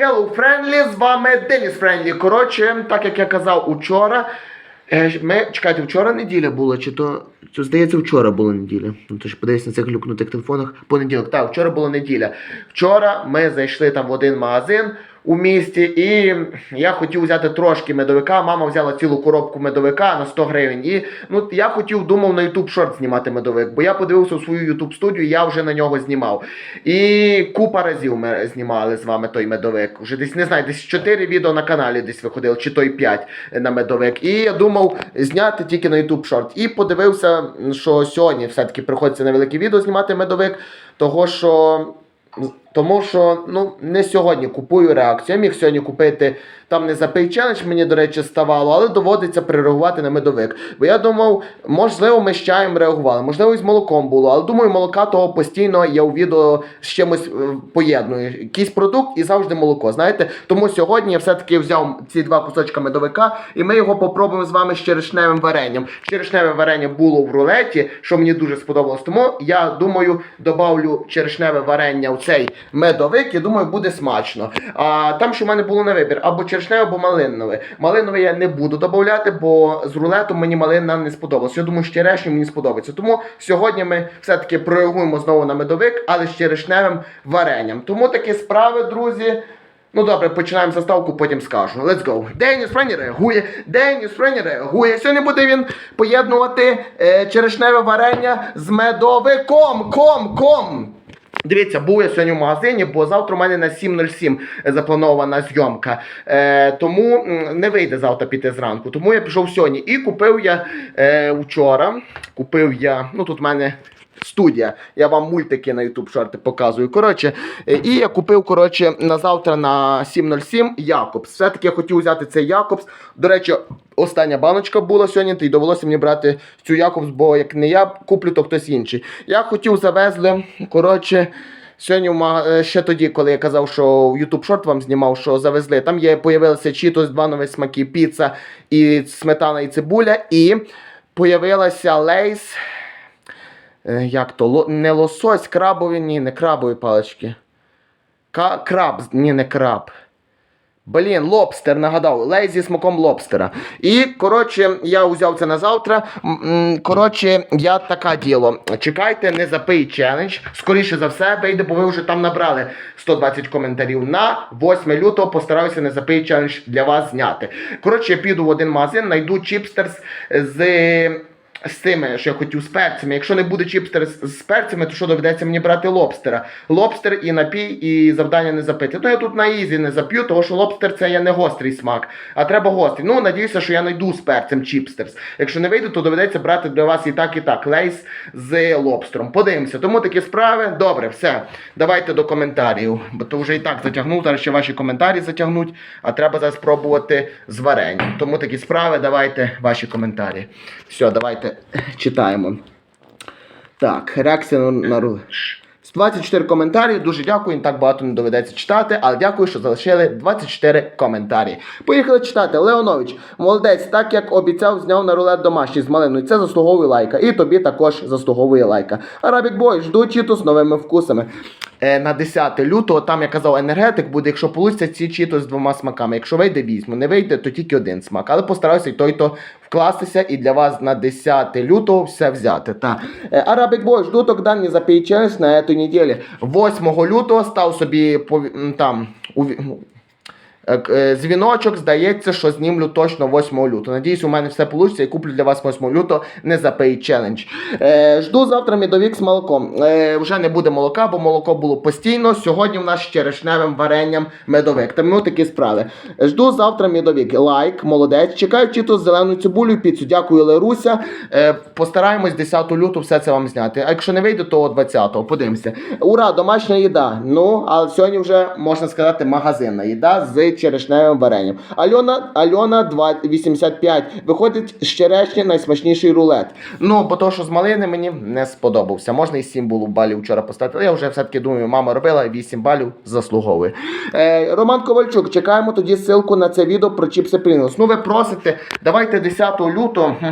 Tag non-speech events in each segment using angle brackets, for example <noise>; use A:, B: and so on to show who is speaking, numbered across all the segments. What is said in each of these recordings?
A: Hello Friendly, з вами Деніс Френдлі. Коротше, так як я казав учора. е, Ми, чекайте, вчора неділя була, чи то. то здається, вчора була неділя. Ну тож подивись на цих глюкнутих телефонах. Понеділок. Так, вчора була неділя. Вчора ми зайшли там в один магазин у місті, і я хотів взяти трошки медовика. Мама взяла цілу коробку медовика на 100 гривень. І ну я хотів, думав на YouTube шорт знімати медовик, бо я подивився у свою YouTube студію, я вже на нього знімав. І купа разів ми знімали з вами той медовик. Вже десь не знаю, десь 4 відео на каналі десь виходило, чи той 5 на медовик. І я думав зняти тільки на YouTube шорт. І подивився, що сьогодні все-таки приходиться на велике відео знімати медовик, того що. Тому що ну не сьогодні купую реакцію. Я міг сьогодні купити там не за Challenge, мені, до речі, ставало, але доводиться перереагувати на медовик. Бо я думав, можливо, ми з чаєм реагували, можливо, з молоком було. Але думаю, молока того постійно я у відео з чимось е, поєдную. Якийсь продукт і завжди молоко. Знаєте, тому сьогодні я все-таки взяв ці два кусочка медовика, і ми його попробуємо з вами з черешневим варенням. Черешневе варення було в рулеті, що мені дуже сподобалось. Тому я думаю, добавлю черешневе варення в цей медовик, і думаю, буде смачно. А там, що в мене було на вибір, або черешневе, або малинове. Малинове я не буду додавати, бо з рулетом мені малина не сподобалась. Я думаю, що черешню мені сподобається. Тому сьогодні ми все-таки прореагуємо знову на медовик, але з черешневим варенням. Тому такі справи, друзі. Ну добре, починаємо заставку, потім скажу. Let's go. Деніс Френі реагує. Деніс Френі реагує. Сьогодні буде він поєднувати е, черешневе варення з медовиком. Ком, ком. Дивіться, був я сьогодні в магазині, бо завтра у мене на 7.07 запланована зйомка. Е, тому не вийде завтра піти зранку. Тому я пішов сьогодні. І купив я е, вчора. Купив я, ну тут в мене. Студія, я вам мультики на YouTube шорти показую. Коротше, е, і я купив коротше, на завтра на 7.07 Якобс. Все-таки я хотів взяти цей Якобс. До речі, остання баночка була сьогодні, й довелося мені брати цю Якобс, бо як не я куплю, то хтось інший. Я хотів завезли. Коротше, Сьогодні е, ще тоді, коли я казав, що YouTube Short вам знімав, що завезли. Там є появилися чітос, два нові смаки, піца і сметана і цибуля. І появилася лейс. Е, Як то? Не лосось, крабові, ні, не крабові палички. Ка- краб, ні, не краб. Блін, лобстер, нагадав, лей зі смаком лобстера. І, коротше, я взяв це на завтра. Коротше, я таке діло. Чекайте, не запий челендж. Скоріше за все, вийде, бо ви вже там набрали 120 коментарів. На 8 лютого постараюся не запий челендж для вас зняти. Коротше, я піду в один магазин, знайду чіпстерс з. З тими, що я хотів з перцями. Якщо не буде чіпстер з, перцями, то що доведеться мені брати лобстера? Лобстер і напій, і завдання не запити. Ну я тут на ізі не зап'ю, тому що лобстер це є не гострий смак, а треба гострий. Ну, надіюся, що я знайду з перцем чіпстерс. Якщо не вийде, то доведеться брати для вас і так, і так. Лейс з лобстером. Подивимося. Тому такі справи. Добре, все. Давайте до коментарів. Бо то вже і так затягнув. Зараз ще ваші коментарі затягнуть, а треба зараз спробувати з варенням. Тому такі справи, давайте ваші коментарі. Все, давайте читаємо. Так, реакція на, на ру- 24 коментарі. Дуже дякую. Так багато не доведеться читати, але дякую, що залишили 24 коментарі. Поїхали читати. Леонович, молодець, так як обіцяв, зняв на рулет домашній з малиною. Це заслуговує лайка. І тобі також заслуговує лайка. Арабік Бой, жду чіту з новими вкусами. Е, на 10 лютого, там я казав, енергетик буде, якщо получиться ці чіто з двома смаками. Якщо вийде, візьму. Не вийде, то тільки один смак. Але постараюся і той то вкластися і для вас на 10 лютого все взяти. Та. Арабік Бой, жду тогда за челендж на цій неділі. 8 лютого став собі там. у- Дзвіночок, здається, що знімлю точно 8 лютого. Надіюсь, у мене все вийде і куплю для вас 8 лютого не за Challenge. Е, жду завтра медовік з молоком. Е, вже не буде молока, бо молоко було постійно. Сьогодні в нас з черешневим варенням медовик. Тому такі справи. Жду завтра медовік. Лайк, молодець. Чекаю чіту зелену цибулю і піцу. Дякую, Леруся. Е, постараємось 10 лютого все це вам зняти. А якщо не вийде, то 20-го. Подивимося. Ура, домашня їда. Ну, а сьогодні вже можна сказати магазинна їда з черешневим варенням. Альона, Альона 2, 85. Виходить з черешні найсмачніший рулет. Ну, бо то, що з малини мені не сподобався. Можна і 7 було балів вчора поставити. Але я вже все-таки думаю, мама робила 8 балів заслуговує. Е, Роман Ковальчук, чекаємо тоді ссылку на це відео про чіпси Pringles. Ну, ви просите, давайте 10 лютого. <laughs>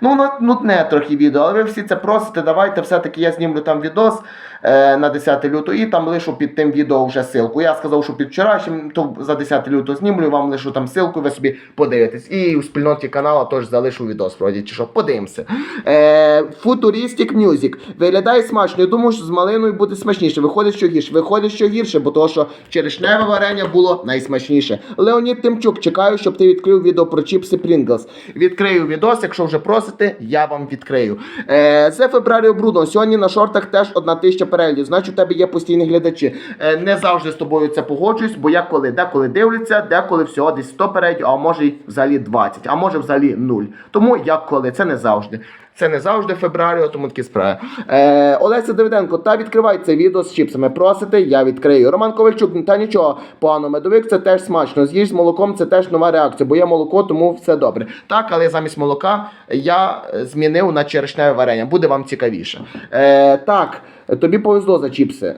A: Ну, ну, нудне трохи відео, але ви всі це просите. Давайте все-таки я знімлю там відос. Е, на 10 лютого, і там лишу під тим відео вже ссылку. Я сказав, що під вчорашнім, то за 10 лютого знімлю, вам лишу там ссылку, ви собі подивитесь. І у спільноті каналу теж залишу відос, вроді, чи що, подивимося. Е, Futuristic Music. Виглядає смачно. Я думаю, що з малиною буде смачніше. Виходить, що гірше. Виходить, що гірше, бо того, що черешневе варення було найсмачніше. Леонід Тимчук, чекаю, щоб ти відкрив відео про чіпси Pringles. Відкрию відос, якщо вже просите, я вам відкрию. Е, це Фебраріо Брудно. Сьогодні на шортах теж одна тисяча переглядів. Значить, у тебе є постійні глядачі. Е, не завжди з тобою це погоджуюсь, бо я коли деколи дивляться, деколи всього десь 100 переглядів, а може і взагалі 20, а може взагалі 0. Тому як коли, це не завжди. Це не завжди Фебраріо, тому такі справи. Е, Олеся Давиденко, та відкривай це відео з чіпсами. Просите, я відкрию. Роман Ковальчук, та нічого, погано, медовик це теж смачно. З'їж з молоком, це теж нова реакція, бо є молоко, тому все добре. Так, але замість молока я змінив на черешневе варення. Буде вам цікавіше. Е, так, тобі повезло за чіпси.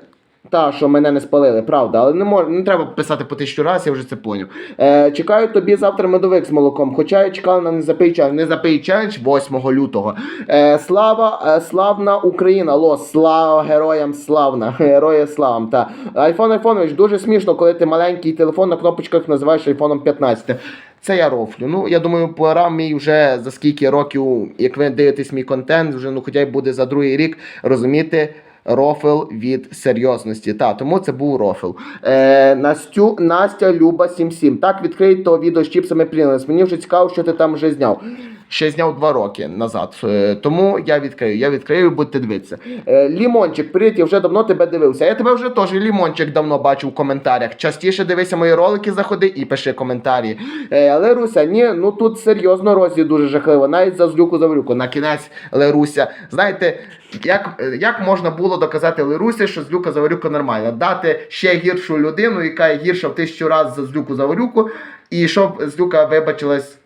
A: Та, що мене не спалили, правда, але не мож, не треба писати по тисячу разів, я вже це поняв. Е, чекаю тобі завтра медовик з молоком, хоча я чекав на незапий челендж. Незапий челендж 8 лютого. Е, слава, е, славна Україна, лос, слава героям славна, <laughs> героя славам. Та. Айфон Айфонович, дуже смішно, коли ти маленький телефон на кнопочках називаєш айфоном 15. Це я рофлю. Ну, я думаю, пора мій вже за скільки років, як ви дивитесь мій контент, вже ну хоча й буде за другий рік, розуміти. Рофл від серйозності. Та, тому це був рофл. Е, Настю, Настя Люба 77. Так, відкрий то відео з чіпсами Pringles. Мені вже цікаво, що ти там вже зняв. Ще зняв два роки назад. Е, тому я відкрию. Я відкрию, будете дивитися. Е, Лімончик, привіт, я вже давно тебе дивився. Я тебе вже теж Лімончик давно бачив в коментарях. Частіше дивися мої ролики, заходи і пиши коментарі. Е, Леруся, ні, ну тут серйозно розі дуже жахливо. Навіть за злюку завлюку. На кінець Леруся. Знаєте, як, як можна було доказати Лерусі, що злюка заварюка нормальна? Дати ще гіршу людину, яка гірша в тисячу разів за злюку заварюку, і щоб злюка вибачилась.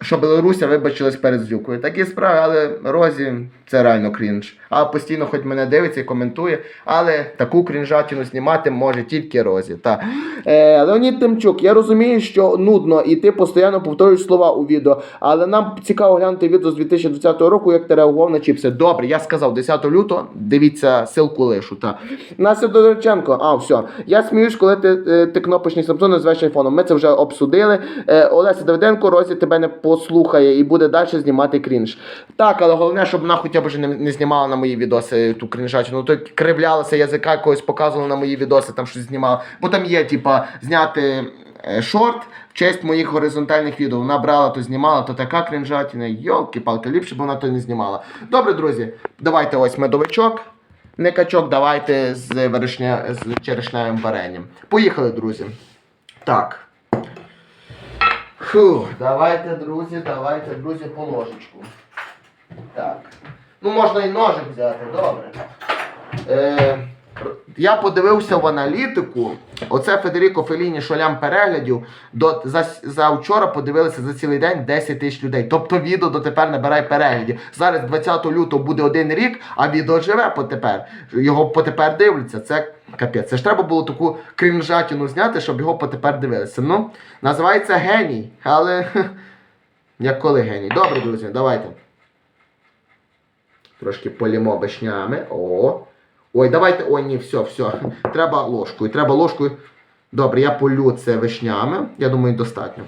A: Щоб Білоруся вибачилась перед злюкою. Такі справи, але Розі це реально крінж. А постійно хоч мене дивиться і коментує, але таку крінжатину знімати може тільки Розі. Та. Е, Леонід Тимчук, я розумію, що нудно, і ти постійно повторюєш слова у відео, але нам цікаво глянути відео з 2020 року, як ти реагував на чіпси. Добре, я сказав 10 лютого, дивіться, ссылку лишу. Та. Настя Додорченко, а, все. Я сміюсь, коли ти, е, ти кнопочний Samsung називаєш айфоном. Ми це вже обсудили. Е, Олеся Давиденко, Розі тебе не послухає і буде далі знімати крінж. Так, але головне, щоб вона хоча б не, не знімала на мої відоси ту крінжачину. То кривлялася язика, когось показувала на мої відоси, там щось знімала. Бо там є, типа, зняти е, шорт в честь моїх горизонтальних відео. Вона брала, то знімала, то така крінжатина. Йолки-палки, ліпше б вона то не знімала. Добре, друзі, давайте ось медовичок. Не качок, давайте з верешня з черешневим варенням. Поїхали, друзі. Так. Фу, давайте, друзі, давайте, друзі, по ложечку. Так. Ну, можна і ножик взяти, добре. Е, я подивився в аналітику. Оце Федеріко Феліні шолям переглядів. До, за, за вчора подивилися за цілий день 10 тисяч людей. Тобто відео дотепер набирає переглядів. Зараз 20 лютого буде один рік, а відео живе потепер. Його потепер дивляться. Це капець. Це ж треба було таку крінжатіну зняти, щоб його потепер дивилися. Ну, називається геній, але <laughs> як коли геній. Добре, друзі, давайте. Трошки полімо вишнями. О. Ой, давайте. Ой, ні, все, все. Треба ложкою. Треба ложкою. Добре, я полю це вишнями. Я думаю, достатньо.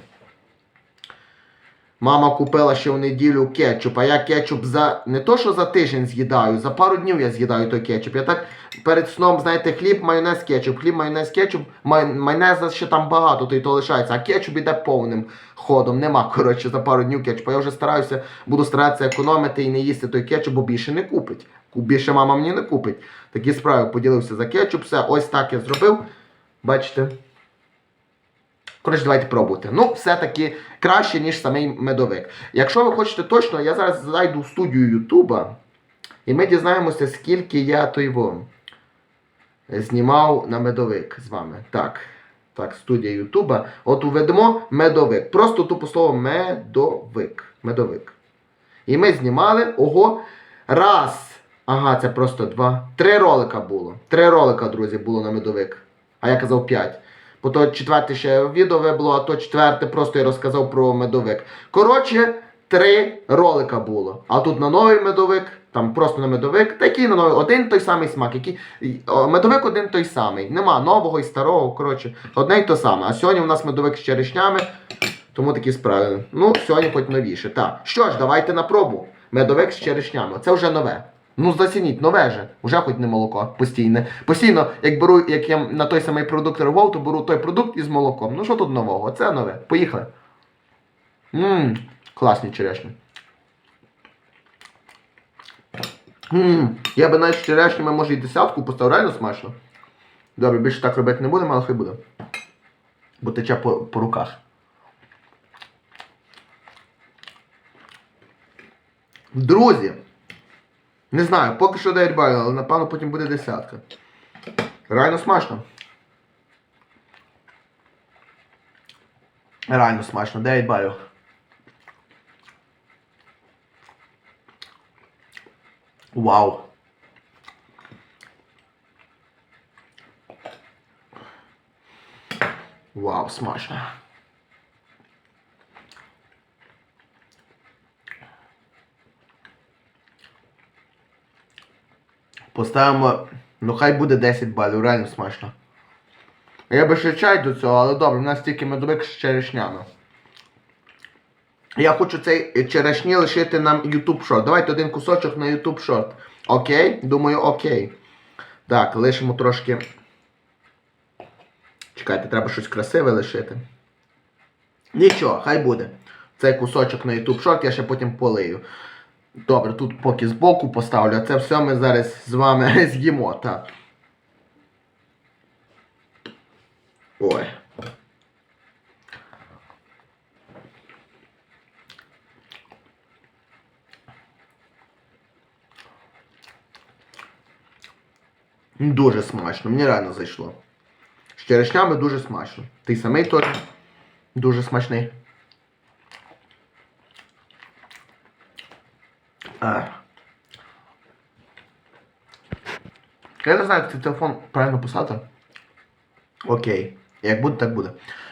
A: Мама купила ще в неділю кетчуп, а я кетчуп за не то, що за тиждень з'їдаю, за пару днів я з'їдаю той кетчуп. Я так перед сном, знаєте, хліб, майонез, кетчуп, хліб, майонез, кетчуп, май... майонеза ще там багато, то й то лишається, а кетчуп іде повним ходом. Нема, коротше, за пару днів кетчупа. Я вже стараюся, буду старатися економити і не їсти той кетчуп, бо більше не купить. Більше мама мені не купить. Такі справи поділився за кетчуп, все, ось так я зробив. Бачите? Коротше, давайте пробувати. Ну, все-таки краще, ніж самий медовик. Якщо ви хочете точно, я зараз зайду в студію Ютуба, і ми дізнаємося, скільки я той во знімав на медовик з вами. Так. Так, студія Ютуба. От уведемо медовик. Просто тупо слово медовик. Медовик. І ми знімали ого. Раз. Ага, це просто два. Три ролика було. Три ролика, друзі, було на медовик. А я казав п'ять. Бо то четверте ще відео було, а то четверте просто я розказав про медовик. Коротше, три ролика було. А тут на новий медовик там просто на медовик, такий на новий, один той самий смак. Який, медовик один той самий. Нема нового і старого, коротше, одне й то саме. А сьогодні у нас медовик з черешнями, тому такі справи. Ну, сьогодні хоч новіше. Так. Що ж, давайте на пробу. Медовик з черешнями. Це вже нове. Ну, зацініть, нове же. Вже хоч не молоко постійне. Постійно, як беру, як я на той самий продукт револ, то беру той продукт із молоком. Ну що тут нового? Це нове. Поїхали. Ммм, класні черешні. Ммм, я би навіть з черешнями, може, і десятку поставив, реально смачно. Добре, більше так робити не будемо, але хай буде. Бо тече по, по руках. Друзі, не знаю, поки що 9 балів, але напевно потім буде десятка. Реально смачно. Реально смачно, 9 балів. Вау. Вау, смачно. Поставимо, ну хай буде 10 балів, реально смачно. Я би ще чай до цього, але добре, у нас тільки медовик з черешнями. Я хочу цей черешні лишити нам YouTube шорт. Давайте один кусочок на YouTube шорт. Окей? Думаю, окей. Так, лишимо трошки. Чекайте, треба щось красиве лишити. Нічого, хай буде. Цей кусочок на YouTube шорт я ще потім полию. Добре, тут поки збоку поставлю, а це все ми зараз з вами <laughs> з'їмо, так. Ой. Дуже смачно, мені реально зайшло. З черешнями дуже смачно. Ти самий теж дуже смачний. Я не знаю, як цей телефон правильно писати. Окей. Як буде, так буде.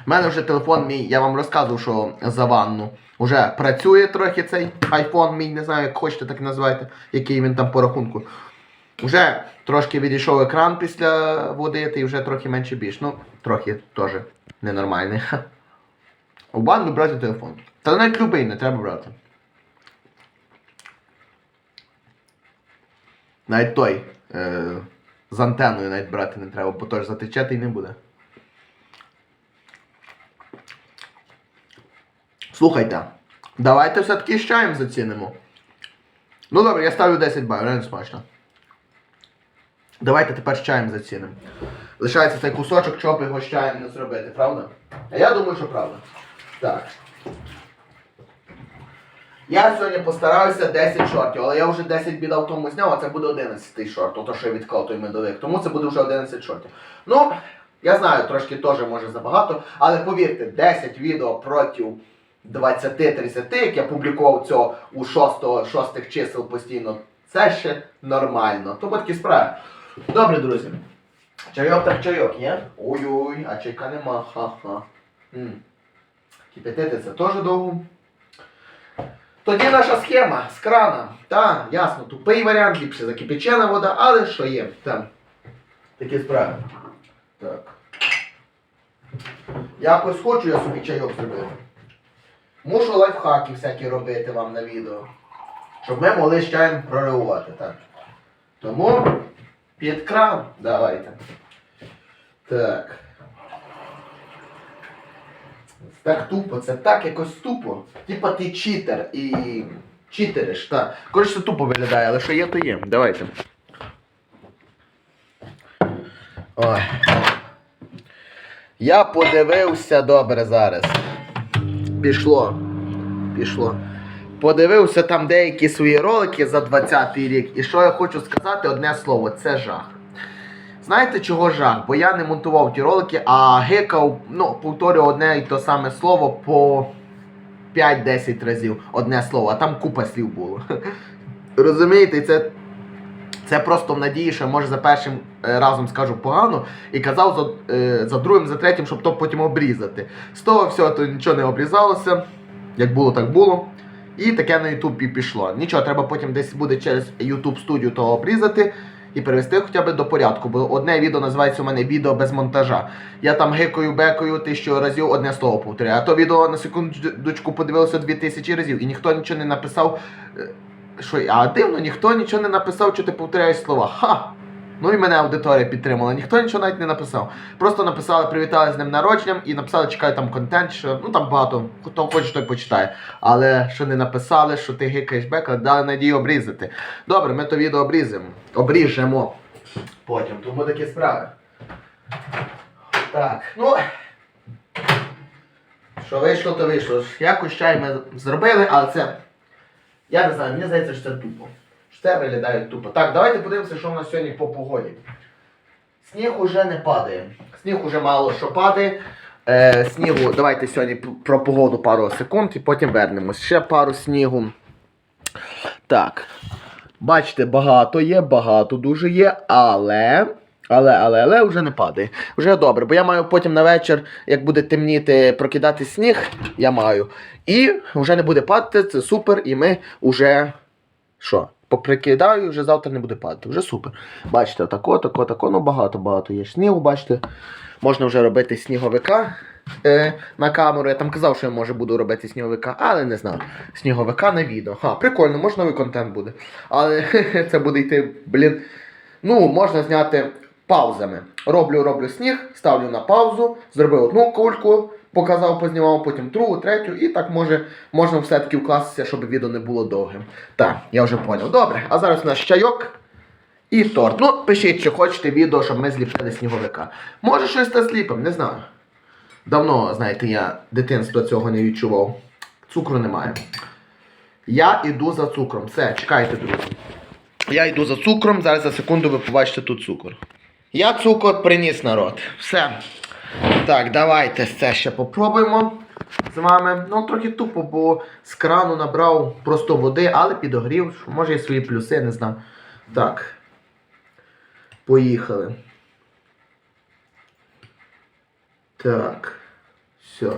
A: У мене вже телефон мій, я вам розказував, що за ванну. Уже працює трохи цей iPhone мій, не знаю, як хочете, так і називайте, який він там по рахунку. Вже трошки відійшов екран після води, і вже трохи менше більш. Ну, трохи теж ненормальний. <laughs> У ванну брати телефон. Та навіть любий не треба брати. Навіть той е, з антеною навіть брати не треба, бо то ж затече та й не буде. Слухайте, давайте все-таки з чаєм зацінимо. Ну добре, я ставлю 10 балів, реально смачно. Давайте тепер з чаєм зацінимо. Лишається цей кусочок, чого б його з чаєм не зробити, правда? А я думаю, що правда. Так. Я сьогодні постарався 10 шортів, але я вже 10 віддав тому зняв, а це буде 11 шорт, ото що я відклав той медовик. Тому це буде вже 11 шортів. Ну, я знаю, трошки теж може забагато, але повірте, 10 відео проти 20-30, як я публікував цього у 6, 6 чисел постійно, це ще нормально. То такі справи. Добре, друзі. Чайок так чайок, є? Ой-ой, а чайка нема, ха-ха. Кипятити це теж довго. Тоді наша схема з крана. Та, ясно, тупий варіант, ліпше закипячена вода, але що є? Там. Такі справи. Так. Якось хочу я собі чайок зробити. Мушу лайфхаки всякі робити вам на відео. Щоб ми могли з чаєм проривувати, так. Тому під кран давайте. Так. Так тупо, це так якось тупо. Типа ти читер і читериш, так. Коротше, тупо виглядає, але що є, то є. Давайте. Ой. Я подивився добре зараз. Пішло. Пішло. Подивився там деякі свої ролики за 20-й рік. І що я хочу сказати, одне слово, це жах. Знаєте чого жах? Бо я не монтував ті ролики, а гикав, ну, повторював одне і те саме слово по 5-10 разів. Одне слово, а там купа слів було. <laughs> Розумієте, це, це просто в надії, що може за першим е, разом скажу погано, і казав за, е, за другим, за третім, щоб то потім обрізати. З того всього то нічого не обрізалося. Як було, так було. І таке на YouTube і пішло. Нічого, треба потім десь буде через YouTube студію того обрізати і привести хоча б до порядку. Бо одне відео називається у мене відео без монтажа. Я там гикою, бекою тисячу разів одне слово повторяю. А то відео на секундочку подивилося дві тисячі разів, і ніхто нічого не написав. е, Що, а дивно, ніхто нічого не написав, що ти повторяєш слова. Ха! Ну і мене аудиторія підтримала. Ніхто нічого навіть не написав. Просто написали, привітали з ним народженням і написали, чекай там контент, що ну там багато, хто хоче, той почитає. Але що не написали, що ти гикаєш бека, дали надію обрізати. Добре, ми то відео обрізимо. Обріжемо. Потім, тому такі справи. Так, ну. Що вийшло, то вийшло. Якось чай ми зробили, але це. Я не знаю, мені здається, що це тупо. Що це виглядає тупо. Так, давайте подивимося, що в нас сьогодні по погоді. Сніг уже не падає. Сніг уже мало що падає. Е, снігу, давайте сьогодні про погоду пару секунд і потім вернемось. Ще пару снігу. Так. Бачите, багато є, багато дуже є, але. Але, але, але вже не падає. Вже добре, бо я маю потім на вечір, як буде темніти, прокидати сніг, я маю. І вже не буде падати, це супер, і ми вже. Що? Поприкидаю, і вже завтра не буде падати. Вже супер. Бачите, отако, тако, тако, ну багато-багато є снігу, бачите. Можна вже робити сніговика е, на камеру. Я там казав, що я може буду робити сніговика, але не знаю. Сніговика на відео. Ха, прикольно, може новий контент буде. Але <laughs> це буде йти, блін. Ну, можна зняти паузами. Роблю, роблю сніг, ставлю на паузу, зробив одну кульку, показав, познімав, потім другу, третю, і так може, можна все-таки вкластися, щоб відео не було довгим. Так, я вже поняв. Добре, а зараз у нас чайок. І торт. Ну, пишіть, чи хочете відео, щоб ми зліпили сніговика. Може щось та зліпимо, не знаю. Давно, знаєте, я дитинства цього не відчував. Цукру немає. Я йду за цукром. Все, чекайте, друзі. Я йду за цукром, зараз за секунду ви побачите тут цукор. Я цукор приніс народ. Все. Так, давайте це ще попробуємо з вами. Ну, трохи тупо, бо з крану набрав просто води, але підогрів. Може є свої плюси, не знаю. Так. Поїхали. Так. Все.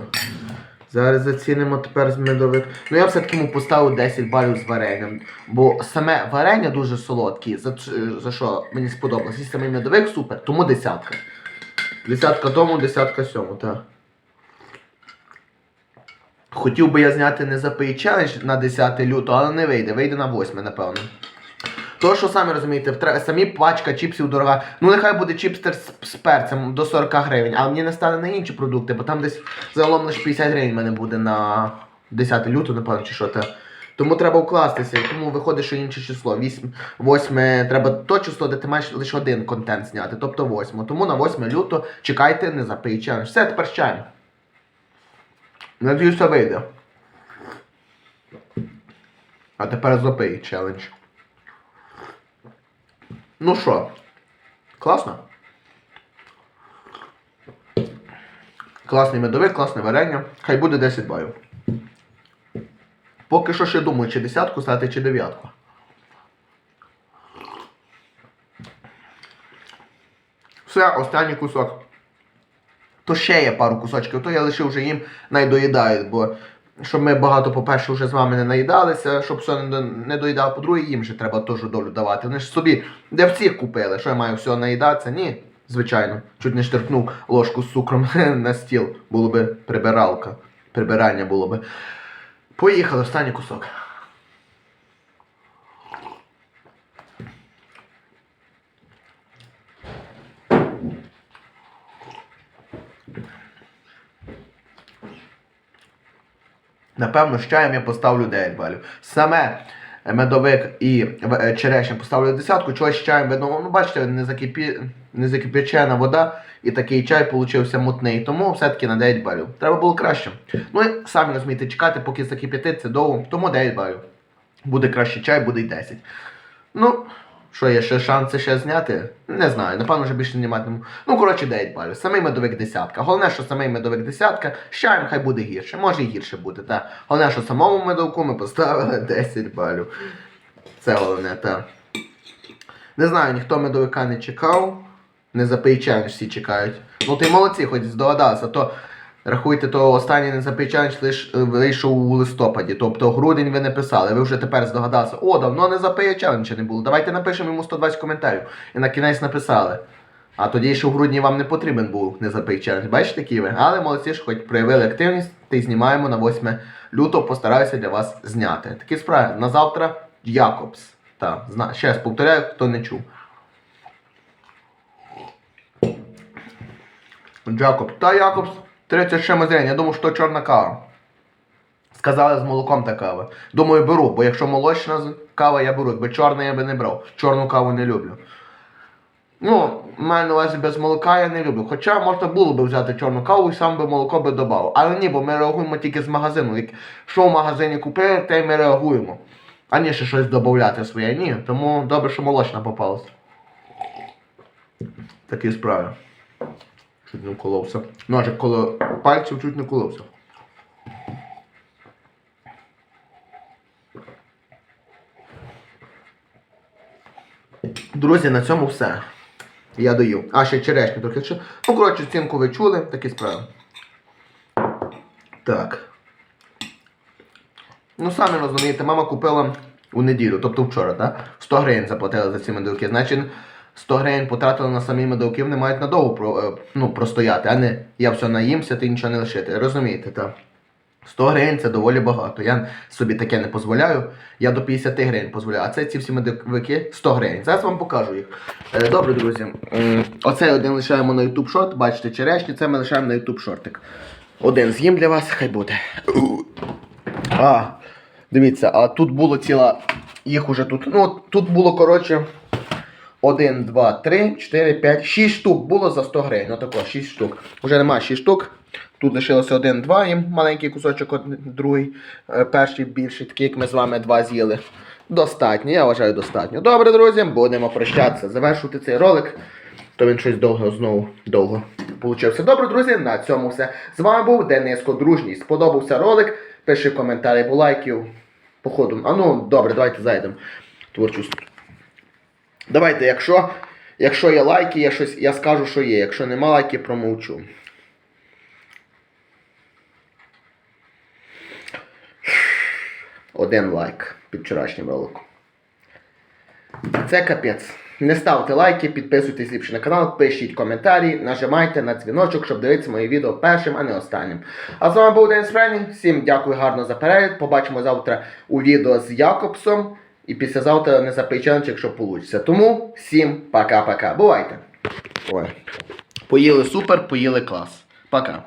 A: Зараз зацінимо тепер з медовик. Ну я все-таки йому поставив 10 балів з варенням. Бо саме варення дуже солодке, за, за що мені сподобалось. І самий медовик супер, тому десятка. Десятка тому, десятка сьому, так. Хотів би я зняти не запий челендж на 10 лютого, але не вийде. Вийде на 8, напевно. То, що самі розумієте, самі пачка чіпсів дорога. Ну нехай буде чіпстер з, з перцем до 40 гривень, але мені не стане на інші продукти, бо там десь загалом лише 50 гривень в мене буде на 10 лютого, напевно, чи що те. Тому треба вкластися, і тому виходить, що інше число. 8, 8 треба то число, де ти маєш лише один контент зняти, тобто 8. Тому на 8 лютого чекайте, не запий челендж. Все, тепер з чаєм. Надіюся, вийде. А тепер запий челендж. Ну що, класно? Класний медовик, класне варення. Хай буде 10 балів. Поки що ще думаю, чи десятку стати, чи дев'ятку. Все, останній кусок. То ще є пару кусочків, то я лишив вже їм найдоїдають, бо щоб ми багато, по-перше, вже з вами не наїдалися, щоб все не, до- не доїдав, по-друге, їм же треба теж долю давати. Вони ж собі де всіх купили, що я маю все наїдатися? Ні, звичайно. Чуть не штиркнув ложку з цукром <laughs> на стіл. Було би прибиралка. Прибирання було би. Поїхали, останній кусок. Напевно, з чаєм я поставлю 9 балів. Саме медовик і е, черешня поставлю десятку, чогось з чаєм видно, ну бачите, не, закипі... вода, і такий чай получився мутний. Тому все-таки на 9 балів. Треба було краще. Ну і самі розумієте, чекати, поки закип'ятить, це довго, тому 9 балів. Буде краще чай, буде й 10. Ну, що є ще шанси ще зняти? Не знаю, напевно, вже більше зніматиму. Ну, коротше, 9 балів. Самий медовик десятка. Головне, що самий медовик десятка, з чаєм хай буде гірше. Може і гірше буде, так. Головне, що самому медовку ми поставили <laughs> 10 балів. Це головне, так. Не знаю, ніхто медовика не чекав. Не запий челендж всі чекають. Ну ти молодці, хоч здогадався, то Рахуйте, то останній незапий челендж лиш е, вийшов у листопаді. Тобто грудень ви не писали. Ви вже тепер здогадалися, о, давно не запиє челенджа не було. Давайте напишемо йому 120 коментарів. І на кінець написали. А тоді ще в грудні вам не потрібен був не челендж. Бачите, які ви? Але молодці ж хоч проявили активність, та й знімаємо на 8 лютого, постараюся для вас зняти. Такі справи. На завтра Якобс. Зна... ще раз повторяю, хто не чув. Джакоб. Та Якобс 30 ще мазень. Я думав, що чорна кава. Сказали з молоком та кава. Думаю, беру, бо якщо молочна кава, я беру. Якби чорна я би не брав. Чорну каву не люблю. Ну, маю на увазі без молока я не люблю. Хоча можна було би взяти чорну каву і сам би молоко би додав. Але ні, бо ми реагуємо тільки з магазину. Як що в магазині купили, те й ми реагуємо. А не ще щось додати своє. Ні. Тому добре, що молочна попалась. Такі справи. Чуть не вколовся. Ножик коло пальців чуть не коловся. Друзі, на цьому все. Я даю. А, ще черешню трохи. ще. Ну, коротше, цінку ви чули, такі справи. Так. Ну, самі розумієте, мама купила у неділю, тобто вчора, так? 100 гривень заплатила за ці медовки. Значить, 100 гривень потратили на самі медовки, вони мають надовго е, ну, простояти, а не я все наїмся, ти нічого не лишити. Розумієте, так? 100 гривень це доволі багато. Я собі таке не дозволяю. Я до 50 гривень дозволяю. А це ці всі медовики 100 гривень. Зараз вам покажу їх. Е, Добре, друзі. Оцей один лишаємо на YouTube шорт. Бачите, черешні, це ми лишаємо на YouTube шортик. Один з'їм для вас, хай буде. А, дивіться, а тут було ціла. Їх уже тут. Ну, тут було, коротше. 1, 2, 3, 4, 5, 6 штук було за 100 гривень. Отако, 6 штук. Уже немає 6 штук. Тут лишилося 1, 2, їм маленький кусочок, один, другий, е, перший більший, такий, як ми з вами два з'їли. Достатньо, я вважаю, достатньо. Добре, друзі, будемо прощатися. Завершувати цей ролик. То він щось довго знову довго получився. Добре, друзі, на цьому все. З вами був Дениско Дружній. Сподобався ролик. Пиши коментарі, бо лайків. Походу. А ну, добре, давайте зайдемо. Творчу Давайте, якщо, якщо є лайки, я, щось, я скажу, що є. Якщо нема лайків, промовчу. Один лайк під вчорашнім роликом. Це капець. Не ставте лайки, підписуйтесь ліпше на канал, пишіть коментарі, нажимайте на дзвіночок, щоб дивитися мої відео першим, а не останнім. А з вами був Денис Френін. Всім дякую гарно за перегляд. Побачимо завтра у відео з Якобсом. І післязавтра не запий якщо вийде. Тому всім пока-пока. Бувайте. Ой. Поїли супер, поїли клас. Пока.